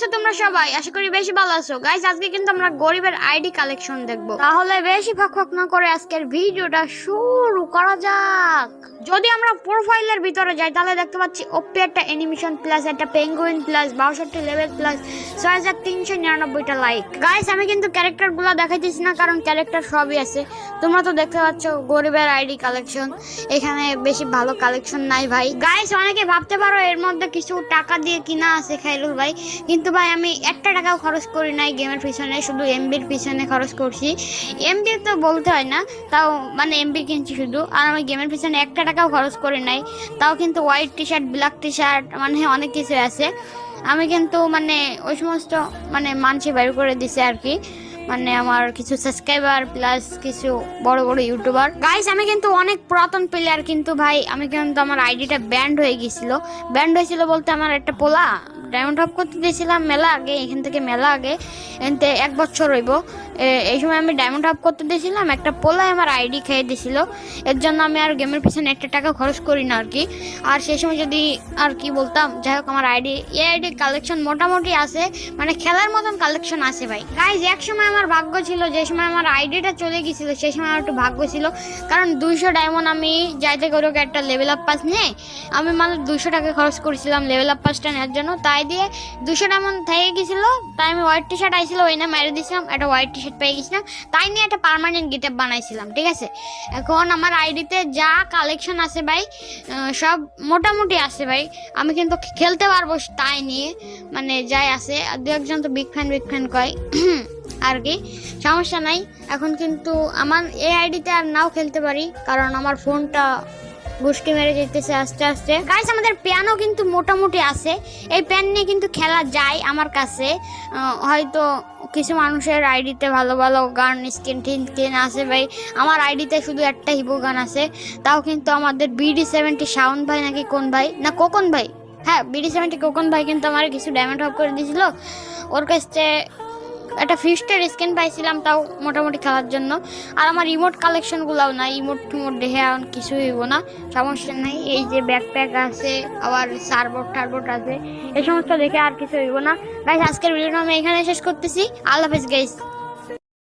আছো তোমরা সবাই, আশা করি বেশি ভালো আছো। গাইস আজকে কিন্তু আমরা গরিবের আইডি কালেকশন দেখব। তাহলে বেশি ফাঁক ফাঁক না করে আজকের ভিডিওটা শুরু করা যাক। যদি আমরা প্রোফাইলের ভিতরে যাই, তাহলে দেখতে পাচ্ছি ওপি একটা অ্যানিমেশন প্লাস একটা পেঙ্গুইন প্লাস বাষট্টি লেভেল প্লাস ছয় হাজার তিনশো নিরানব্বইটা লাইক গাইস আমি কিন্তু ক্যারেক্টারগুলো দেখাইতেছি না, কারণ ক্যারেক্টার সবই আছে। তোমরা তো দেখতে পাচ্ছ গরিবের আইডি কালেকশন এখানে বেশি ভালো কালেকশন নাই ভাই। গাইস অনেকে ভাবতে পারো এর মধ্যে কিছু টাকা দিয়ে কিনা আছে খাইরুল ভাই। কিন্তু ভাই, আমি একটা টাকাও খরচ করি নাই গেমের পিছনে, শুধু এমবির পিছনে খরচ করছি। এমবি তো বলতে হয় না, তাও মানে এমবি কিনছি শুধু। আর আমি গেমের পিছনে একটা টাকাও খরচ করি নাই, তাও কিন্তু white T shirt black T shirt মানে অনেক কিছু আছে। আমি কিন্তু মানে ওই সমস্ত মানে মানছি বের করে দিছে আর কি। মানে আমার কিছু সাবস্ক্রাইবার প্লাস কিছু বড় বড় ইউটিউবার গাইস আমি কিন্তু অনেক পুরাতন প্লেয়ার কিন্তু ভাই, আমি কিন্তু আমার আইডিটা ব্যান্ড হয়ে গেছিল ব্যান্ড হয়েছিল বলতে আমার একটা পোলা ডায়মন্ড হপ করতে দিয়েছিলাম মেলা আগে, এখান থেকে মেলা আগে, এনতে এক বছর হইব। এ- এই সময় আমি ডায়মন্ড হপ করতে দিয়েছিলাম, একটা পোলা আমার আইডি খেয়ে দিয়েছিল। এর জন্য আমি আর গেমের পিছনে একটা টাকা খরচ করি না আর কি। আর সেই সময় যদি আর কি বলতাম, যাই হোক আমার আইডি এই আইডি কালেকশন মোটামুটি আছে মানে খেলার মতন কালেকশন আছে ভাই। গাইজ এক সময় আমার ভাগ্য ছিল, যে সময় আমার আইডিটা চলে গেছিল সেই সময় আমার একটু ভাগ্য ছিল। কারণ দুইশো ডায়মন্ড আমি যাইতে করে একটা লেভেল আপ পাস নিয়ে, আমি মানে দুশো টাকা খরচ করেছিলাম লেভেল আপ পাসটা নেওয়ার জন্য। তাই দিয়ে দুশো ডায়মন্ড থেকে গেছিল তাই আমি হোয়াইট টি শার্ট আইছিল, ওই না মেরে দিয়েছিলাম, একটা হোয়াইট টি শার্ট পেয়ে গেছিলাম। তাই নিয়ে একটা পার্মানেন্ট গিটার বানাইছিলাম, ঠিক আছে? এখন আমার আইডিতে যা কালেকশন আছে ভাই সব মোটামুটি আছে ভাই। আমি কিন্তু খেলতে পারব তাই নিয়ে মানে যাই আছে। দু একজন তো বিগ ফ্যান বিগ ফ্যান কয়। আর কি, সমস্যা নাই। এখন কিন্তু আমার এই আইডিতে আর নাও খেলতে পারি, কারণ আমার ফোনটা গুষ্টি মেরে যেতেছে আস্তে আস্তে। গাইস আমাদের প্যানও কিন্তু মোটামুটি আছে। এই প্যান নিয়ে কিন্তু খেলা যায় আমার কাছে। হয়তো কিছু মানুষের আইডিতে ভালো ভালো গান স্কিন টিন স্কিন আছে ভাই। আমার আইডিতে শুধু একটা হিবো গান আছে। তাও কিন্তু আমাদের বিডি সেভেন্টি সাউন্ড ভাই নাকি কোন ভাই? না, কোকন ভাই? হ্যাঁ বিডি সেভেন্টি কোকন ভাই কিন্তু আমার কিছু ডায়মন্ড অফ করে দিয়েছিল ওর কাছে একটা ফিস্টের স্ক্রিন পাইছিলাম তাও মোটামুটি খেলার জন্য। আর আমার রিমোট কালেকশনগুলোও না রিমোট টিমোট দেখে এখন কিছু হইব না। সমস্যা নেই, এই যে ব্যাকপ্যাক আছে, আবার সারবোর্ড টারবোর্ড আছে, এই সমস্ত দেখে আর কিছু হইব না। গাইস আজকের ভিডিওটা আমি এখানে শেষ করতেছি। আল্লাহ হাফেজ গাইস